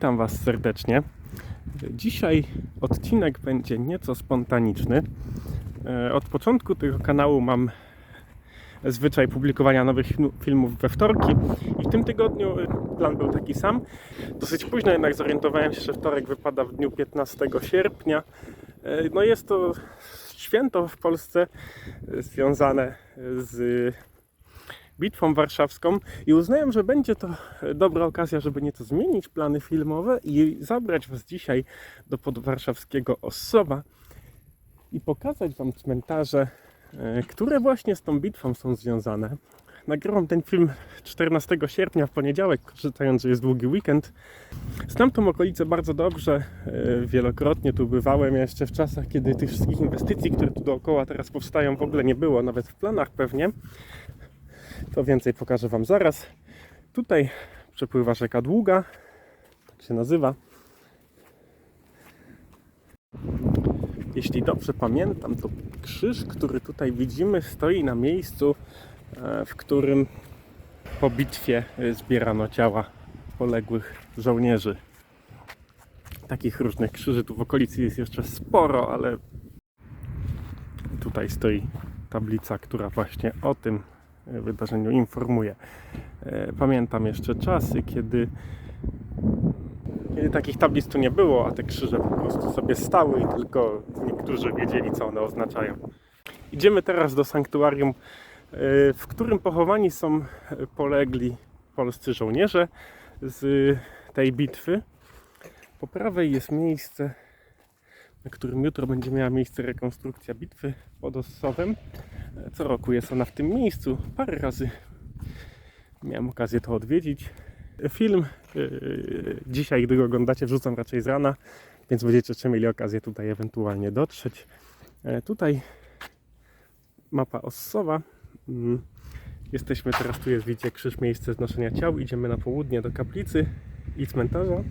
Witam Was serdecznie. Dzisiaj odcinek będzie nieco spontaniczny. E, Od początku tego kanału mam zwyczaj publikowania nowych filmów we wtorki i w tym tygodniu e, plan był taki sam. Dosyć późno jednak zorientowałem się, że wtorek wypada w dniu 15 sierpnia. E, No jest to święto w Polsce związane z bitwą warszawską i uznałem, że będzie to dobra okazja, żeby nieco zmienić plany filmowe i zabrać Was dzisiaj do podwarszawskiego Ossowa i pokazać Wam cmentarze, e, które właśnie z tą bitwą są związane. Nagrywam ten film 14 sierpnia w poniedziałek, korzystając, że jest długi weekend. Znam tą okolicę bardzo dobrze, e, wielokrotnie tu bywałem jeszcze w czasach, kiedy tych wszystkich inwestycji, które tu dookoła teraz powstają, w ogóle nie było, nawet w planach pewnie. To więcej pokażę Wam zaraz. Tutaj przepływa rzeka Długa, tak się nazywa. Jeśli dobrze pamiętam, to krzyż, który tutaj widzimy, stoi na miejscu, e, w którym po bitwie e, zbierano ciała poległych żołnierzy. Takich różnych krzyży tu w okolicy jest jeszcze sporo, ale tutaj stoi tablica, która właśnie o tym wydarzeniu informuje. E, Pamiętam jeszcze czasy, kiedy, kiedy takich tablic tu nie było, a te krzyże po prostu sobie stały i tylko niektórzy wiedzieli, co one oznaczają. Idziemy teraz do sanktuarium, e, w którym pochowani są e, polegli polscy żołnierze z tej bitwy. Po prawej jest miejsce, na którym jutro będzie miała miejsce rekonstrukcja bitwy pod Ossowem. Co roku jest ona w tym miejscu. Parę razy miałem okazję to odwiedzić. Film yy, dzisiaj, gdy go oglądacie, wrzucam raczej z rana, więc będziecie jeszcze mieli okazję tutaj ewentualnie dotrzeć. E, tutaj mapa Ossowa. Mm, Jesteśmy teraz, tu jest, widzicie, krzyż, miejsce znoszenia ciał. Idziemy na południe do kaplicy i cmentarza.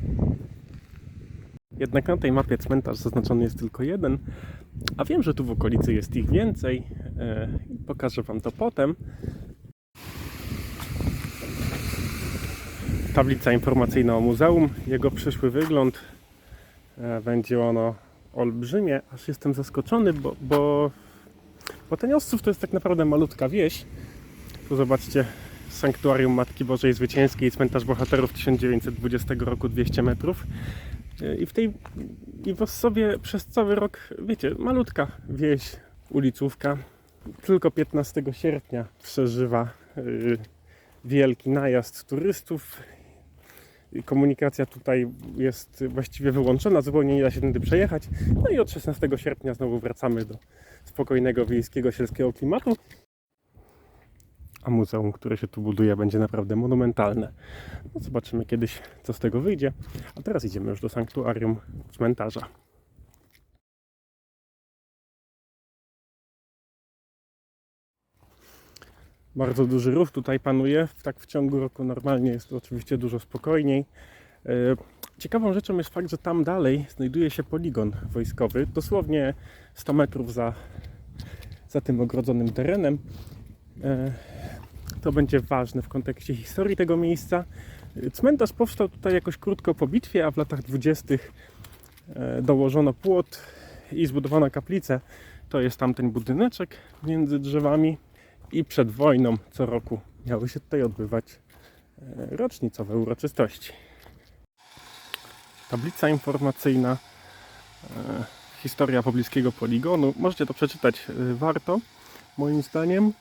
Jednak na tej mapie cmentarz zaznaczony jest tylko jeden, a wiem, że tu w okolicy jest ich więcej. E, Pokażę Wam to potem. Tablica informacyjna o muzeum, jego przyszły wygląd. E, Będzie ono olbrzymie, aż jestem zaskoczony, bo, bo, bo ten Ossów to jest tak naprawdę malutka wieś. Tu zobaczcie Sanktuarium Matki Bożej Zwycięskiej, cmentarz bohaterów 1920 roku 200 metrów. I w tej i w Ossowie przez cały rok, wiecie, malutka wieś, ulicówka. Tylko 15 sierpnia przeżywa y, wielki najazd turystów. Komunikacja tutaj jest właściwie wyłączona, zupełnie nie da się tędy przejechać. No i od 16 sierpnia znowu wracamy do spokojnego wiejskiego, sielskiego klimatu. A muzeum, które się tu buduje, będzie naprawdę monumentalne. No zobaczymy kiedyś, co z tego wyjdzie. A teraz idziemy już do sanktuarium cmentarza. Bardzo duży ruch tutaj panuje. Tak w ciągu roku normalnie jest oczywiście dużo spokojniej. E, Ciekawą rzeczą jest fakt, że tam dalej znajduje się poligon wojskowy, dosłownie 100 metrów za, za tym ogrodzonym terenem. To będzie ważne w kontekście historii tego miejsca. Cmentarz powstał tutaj jakoś krótko po bitwie, a w latach 20. e, dołożono płot i zbudowano kaplicę. To jest tamten budyneczek między drzewami i przed wojną co roku miały się tutaj odbywać e, rocznicowe uroczystości. Tablica informacyjna, e, historia pobliskiego poligonu. Możecie to przeczytać, warto moim zdaniem.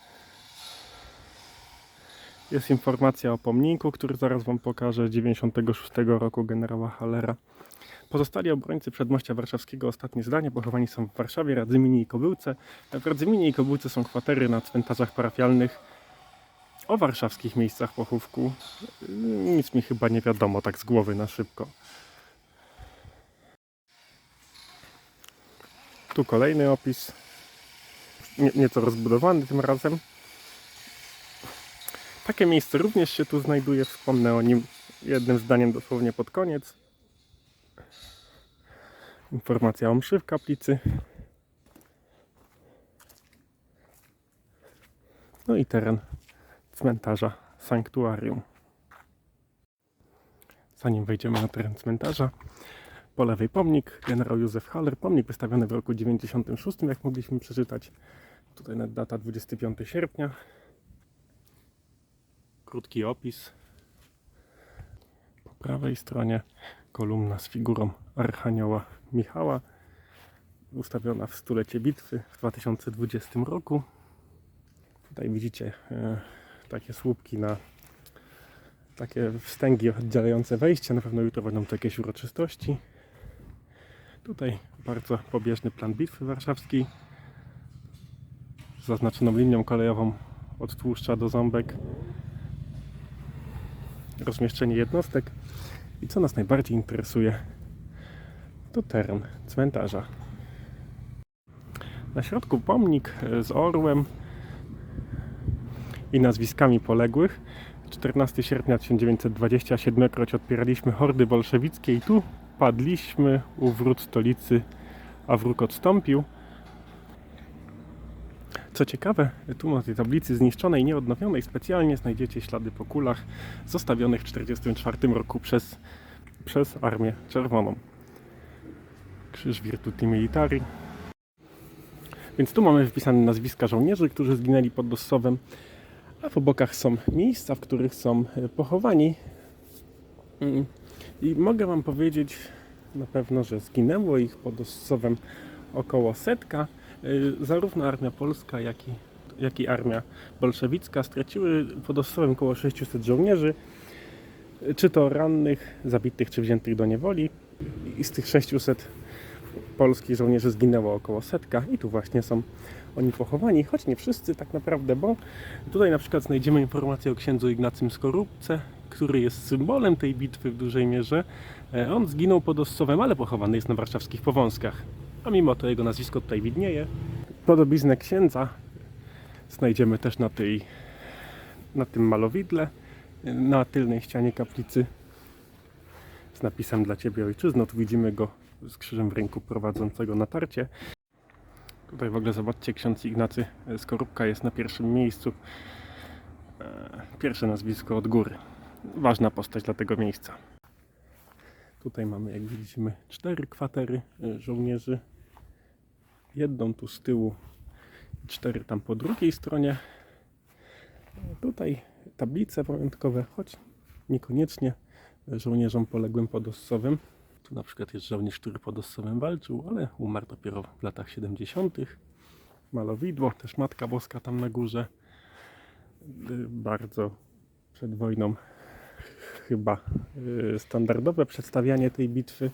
Jest informacja o pomniku, który zaraz Wam pokażę, 96 roku generała Hallera. Pozostali obrońcy przedmościa warszawskiego, ostatnie zdanie, pochowani są w Warszawie, Radzyminie i Kobyłce. W Radzyminie i Kobyłce są kwatery na cmentarzach parafialnych o warszawskich miejscach pochówku. Nic mi chyba nie wiadomo tak z głowy na szybko. Tu kolejny opis, nie, nieco rozbudowany tym razem. Takie miejsce również się tu znajduje, wspomnę o nim jednym zdaniem dosłownie pod koniec. Informacja o mszy w kaplicy. No i teren cmentarza sanktuarium. zanim wejdziemy na teren cmentarza. Po lewej pomnik, generał Józef Haller, pomnik wystawiony w roku 96, jak mogliśmy przeczytać. Tutaj data 25 sierpnia. Krótki opis. Po prawej stronie kolumna z figurą Archanioła Michała, ustawiona w stulecie bitwy w 2020 roku. Tutaj widzicie e, takie słupki na takie wstęgi oddzielające wejście. Na pewno jutro będą to jakieś uroczystości. Tutaj bardzo pobieżny plan bitwy warszawskiej z zaznaczoną linią kolejową od Tłuszcza do Ząbek. Rozmieszczenie jednostek. I co nas najbardziej interesuje, to teren cmentarza. Na środku pomnik e, z orłem i nazwiskami poległych. 14 sierpnia 1927 kroć odpieraliśmy hordy bolszewickie i tu padliśmy u wrót stolicy, a wróg odstąpił. Co ciekawe, tu na tej tablicy zniszczonej, nieodnowionej specjalnie znajdziecie ślady po kulach zostawionych w 1944 roku przez, przez Armię Czerwoną. Krzyż Virtuti Militari. Więc tu mamy wpisane nazwiska żołnierzy, którzy zginęli pod Ossowem, a po bokach są miejsca, w których są e, pochowani. Mm. I mogę Wam powiedzieć na pewno, że zginęło ich pod Ossowem około setka. Y, Zarówno armia polska, jak i, jak i armia bolszewicka straciły pod Ossowem około 600 żołnierzy, czy to rannych, zabitych, czy wziętych do niewoli. I z tych 600 polskich żołnierzy zginęło około setka i tu właśnie są oni pochowani, choć nie wszyscy tak naprawdę, bo tutaj na przykład znajdziemy informację o księdzu Ignacym Skorupce, który jest symbolem tej bitwy w dużej mierze. E, On zginął pod Ossowem, ale pochowany jest na warszawskich Powązkach. A mimo to jego nazwisko tutaj widnieje. Podobiznę księdza znajdziemy też na, tej, na tym malowidle, na tylnej ścianie kaplicy z napisem dla Ciebie Ojczyzno. Tu widzimy go z krzyżem w ręku prowadzącego natarcie. Tutaj w ogóle zobaczcie, ksiądz Ignacy Skorupka jest na pierwszym miejscu. E, Pierwsze nazwisko od góry. Ważna postać dla tego miejsca. Tutaj mamy, jak widzimy, cztery kwatery e, żołnierzy. Jedną tu z tyłu, cztery tam po drugiej stronie. E, Tutaj tablice pamiątkowe, choć niekoniecznie żołnierzom poległym pod Ossowym. Tu na przykład jest żołnierz, który pod Ossowem walczył, ale umarł dopiero w latach 70. Malowidło, też Matka Boska tam na górze. Y, Bardzo przed wojną chyba y, standardowe przedstawianie tej bitwy.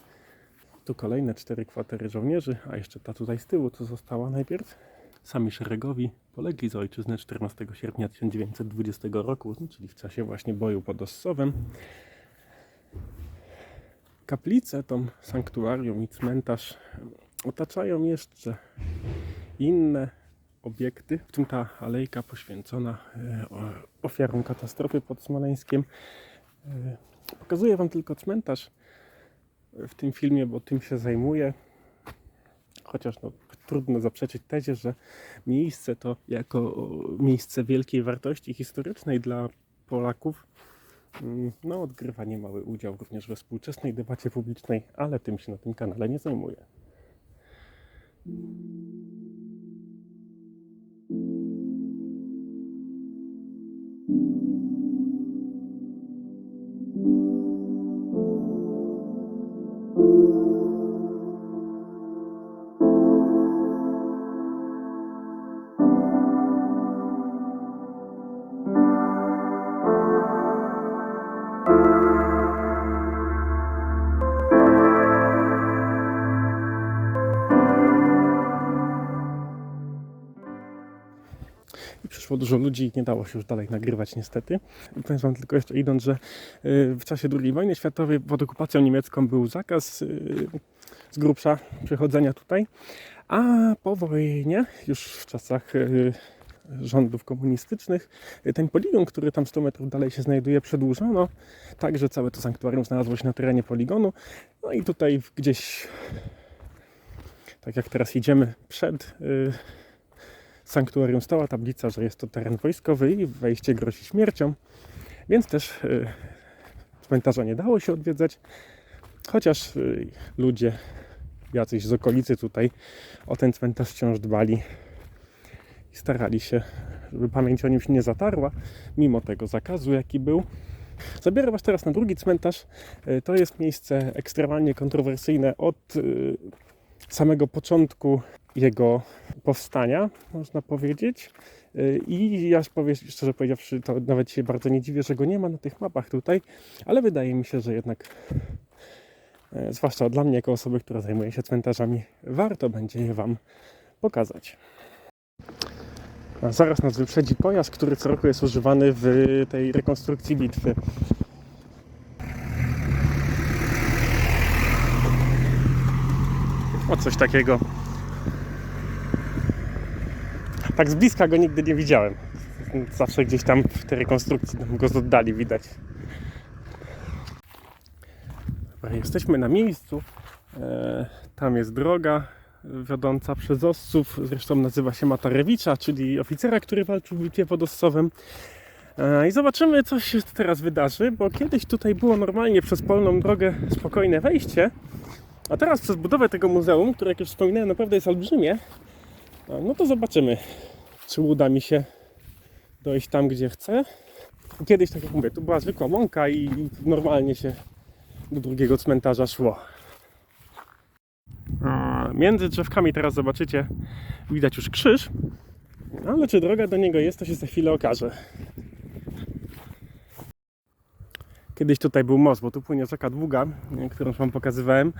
Tu kolejne cztery kwatery żołnierzy, a jeszcze ta tutaj z tyłu, co została najpierw. Sami szeregowi polegli za ojczyznę 14 sierpnia 1920 roku, czyli w czasie właśnie boju pod Ossowem. Kaplicę, tą sanktuarium i cmentarz otaczają jeszcze inne obiekty, w tym ta alejka poświęcona o- ofiarom katastrofy pod Smoleńskiem. E, Pokazuję Wam tylko cmentarz w tym filmie, bo tym się zajmuję. Chociaż no, trudno zaprzeczyć tezie, że miejsce to jako miejsce wielkiej wartości historycznej dla Polaków mm, no, odgrywa niemały udział również we współczesnej debacie publicznej, ale tym się na tym kanale nie zajmuję. I przyszło dużo ludzi i nie dało się już dalej nagrywać niestety. Powiem wam tylko jeszcze idąc, że y, w czasie II wojny światowej pod okupacją niemiecką był zakaz y, z grubsza przechodzenia tutaj, a po wojnie, już w czasach y, rządów komunistycznych, ten poligon, który tam 100 metrów dalej się znajduje, przedłużono, tak że całe to sanktuarium znalazło się na terenie poligonu. No i tutaj gdzieś, tak jak teraz idziemy przed y, sanktuarium stała tablica, że jest to teren wojskowy i wejście grozi śmiercią. Więc też y, cmentarza nie dało się odwiedzać, chociaż y, ludzie jacyś z okolicy tutaj o ten cmentarz wciąż dbali i starali się, żeby pamięć o nim się nie zatarła, mimo tego zakazu, jaki był. Zabiorę Was teraz na drugi cmentarz. Y, To jest miejsce ekstremalnie kontrowersyjne od y, samego początku jego powstania, można powiedzieć. Y, I ja powiem, szczerze powiedziawszy, to nawet się bardzo nie dziwię, że go nie ma na tych mapach tutaj, ale wydaje mi się, że jednak, e, zwłaszcza dla mnie, jako osoby, która zajmuje się cmentarzami, warto będzie je Wam pokazać. A zaraz nas wyprzedzi pojazd, który co roku jest używany w tej rekonstrukcji bitwy. O coś takiego. Tak z bliska go nigdy nie widziałem. Zawsze gdzieś tam w tej rekonstrukcji tam go z oddali widać. Dobra, Jesteśmy na miejscu. E, tam jest droga wiodąca przez Ossów. Zresztą nazywa się Matarewicza, czyli oficera, który walczył w bitwie pod Ossowem. E, I zobaczymy, co się teraz wydarzy, bo kiedyś tutaj było normalnie przez polną drogę spokojne wejście, a teraz przez budowę tego muzeum, które jak już wspominałem naprawdę jest olbrzymie, e, no to zobaczymy, czy uda mi się dojść tam, gdzie chcę. Kiedyś, tak jak mówię, tu była zwykła łąka i normalnie się do drugiego cmentarza szło. Między drzewkami teraz zobaczycie, widać już krzyż, ale czy droga do niego jest, to się za chwilę okaże. Kiedyś tutaj był most, bo tu płynie rzeka Długa, którą Wam pokazywałem.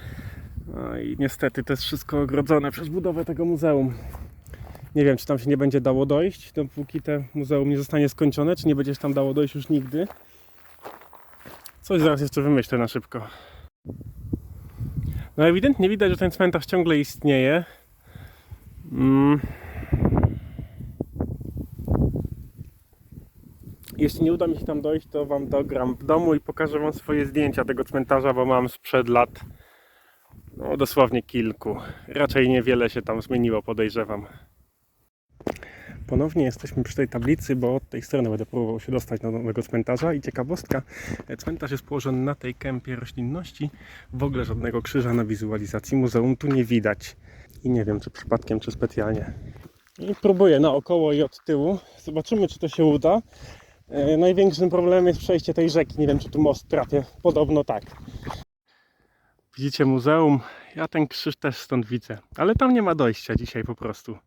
No i niestety to jest wszystko ogrodzone przez budowę tego muzeum. Nie wiem, czy tam się nie będzie dało dojść, dopóki to muzeum nie zostanie skończone, czy nie będzie się tam dało dojść już nigdy. Coś zaraz jeszcze wymyślę na szybko. No ewidentnie widać, że ten cmentarz ciągle istnieje. Mm. Jeśli nie uda mi się tam dojść, to Wam dogram w domu i pokażę Wam swoje zdjęcia tego cmentarza, bo mam sprzed lat no, dosłownie kilku. Raczej niewiele się tam zmieniło, podejrzewam. Ponownie jesteśmy przy tej tablicy, bo od tej strony będę próbował się dostać do nowego cmentarza. I ciekawostka, e, cmentarz jest położony na tej kępie roślinności. W ogóle żadnego krzyża na wizualizacji muzeum tu nie widać. I nie wiem, czy przypadkiem, czy specjalnie. I próbuję naokoło i od tyłu. Zobaczymy, czy to się uda. E, Największym problemem jest przejście tej rzeki. Nie wiem, czy tu most trafię. Podobno tak. Widzicie muzeum? Ja ten krzyż też stąd widzę. Ale tam nie ma dojścia dzisiaj po prostu.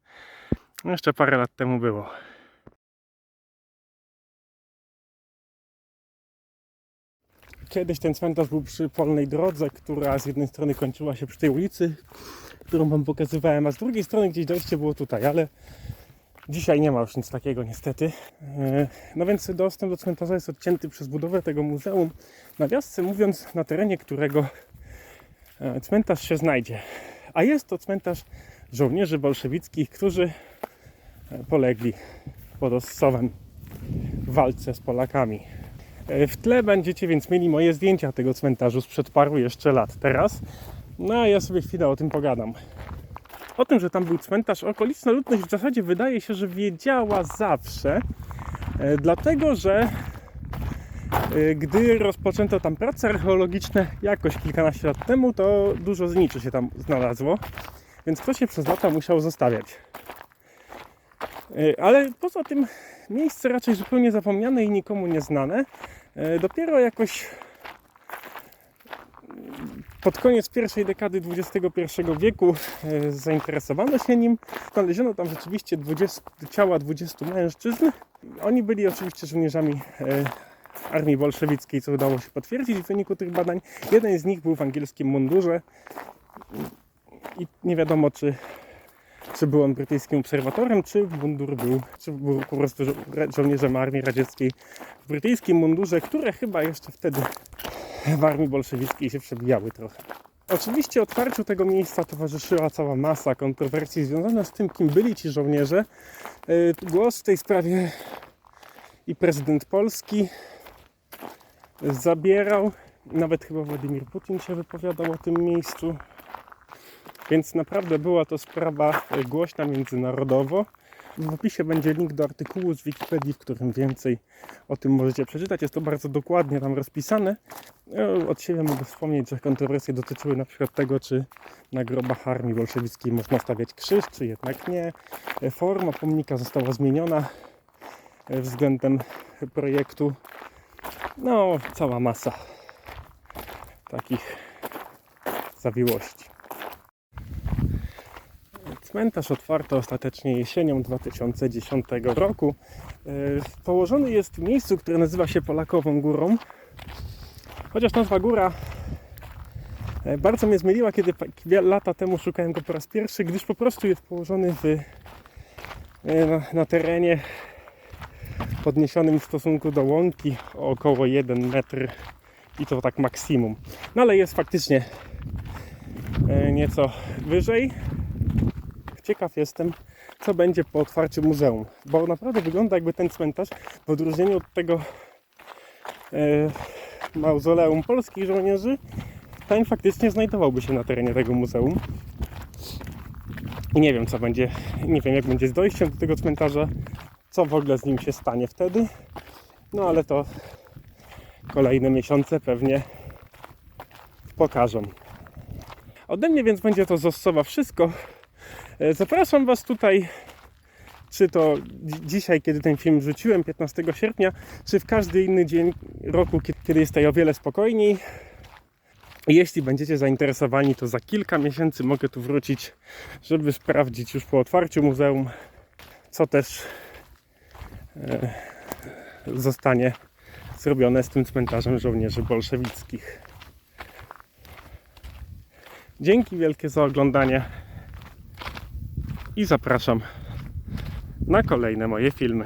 No, Jeszcze parę lat temu było. Kiedyś ten cmentarz był przy polnej drodze, która z jednej strony kończyła się przy tej ulicy, którą wam pokazywałem, a z drugiej strony gdzieś dojście było tutaj, ale dzisiaj nie ma już nic takiego niestety. E, No więc dostęp do cmentarza jest odcięty przez budowę tego muzeum. Nawiasem mówiąc, na terenie którego e, cmentarz się znajdzie. A jest to cmentarz żołnierzy bolszewickich, którzy polegli pod Ossowem w walce z Polakami. E, W tle będziecie więc mieli moje zdjęcia tego cmentarzu sprzed paru jeszcze lat. Teraz, no a ja sobie chwilę o tym pogadam. O tym, że tam był cmentarz, okoliczna ludność w zasadzie wydaje się, że wiedziała zawsze, e, dlatego że e, gdy rozpoczęto tam prace archeologiczne jakoś kilkanaście lat temu, to dużo zniczy się tam znalazło, więc to się przez lata musiał zostawiać. E, Ale poza tym miejsce raczej zupełnie zapomniane i nikomu nieznane. E, Dopiero jakoś pod koniec pierwszej dekady XXI wieku e, zainteresowano się nim. Znaleziono tam rzeczywiście 20, ciała 20 mężczyzn. Oni byli oczywiście żołnierzami armii bolszewickiej, co udało się potwierdzić w wyniku tych badań. Jeden z nich był w angielskim mundurze i nie wiadomo, czy czy był on brytyjskim obserwatorem, czy mundur był, czy był po prostu żo- żołnierzem armii radzieckiej w brytyjskim mundurze, które chyba jeszcze wtedy w armii bolszewickiej się przebijały trochę. Oczywiście otwarciu tego miejsca towarzyszyła cała masa kontrowersji związana z tym, kim byli ci żołnierze. Yy, Głos w tej sprawie i prezydent Polski zabierał, nawet chyba Władimir Putin się wypowiadał o tym miejscu. Więc naprawdę była to sprawa e, głośna międzynarodowo. W opisie będzie link do artykułu z Wikipedii, w którym więcej o tym możecie przeczytać. Jest to bardzo dokładnie tam rozpisane. E, Od siebie mogę wspomnieć, że kontrowersje dotyczyły na przykład tego, czy na grobach armii bolszewickiej można stawiać krzyż, czy jednak nie. E, Forma pomnika została zmieniona względem projektu. No, cała masa takich zawiłości. Cmentarz otwarto ostatecznie jesienią 2010 roku. E, Położony jest w miejscu, które nazywa się Polakową Górą. Chociaż nazwa góra e, bardzo mnie zmyliła, kiedy lata temu szukałem go po raz pierwszy, gdyż po prostu jest położony w, e, na, na terenie podniesionym w stosunku do łąki o około 1 metr i to tak maksimum. No ale jest faktycznie nieco wyżej. Ciekaw jestem, co będzie po otwarciu muzeum, bo naprawdę wygląda jakby ten cmentarz w odróżnieniu od tego e, mauzoleum polskich żołnierzy, ten faktycznie znajdowałby się na terenie tego muzeum. I nie wiem, co będzie, nie wiem, jak będzie z dojściem do tego cmentarza, co w ogóle z nim się stanie wtedy. No ale to kolejne miesiące pewnie pokażą. Ode mnie więc będzie to z wszystko. E, Zapraszam Was tutaj, czy to dzi- dzisiaj, kiedy ten film wrzuciłem, 15 sierpnia, czy w każdy inny dzień roku, kie- kiedy jest o wiele spokojniej. Jeśli będziecie zainteresowani, to za kilka miesięcy mogę tu wrócić, żeby sprawdzić już po otwarciu muzeum, co też e, zostanie zrobione z tym cmentarzem żołnierzy bolszewickich. Dzięki wielkie za oglądanie i zapraszam na kolejne moje filmy.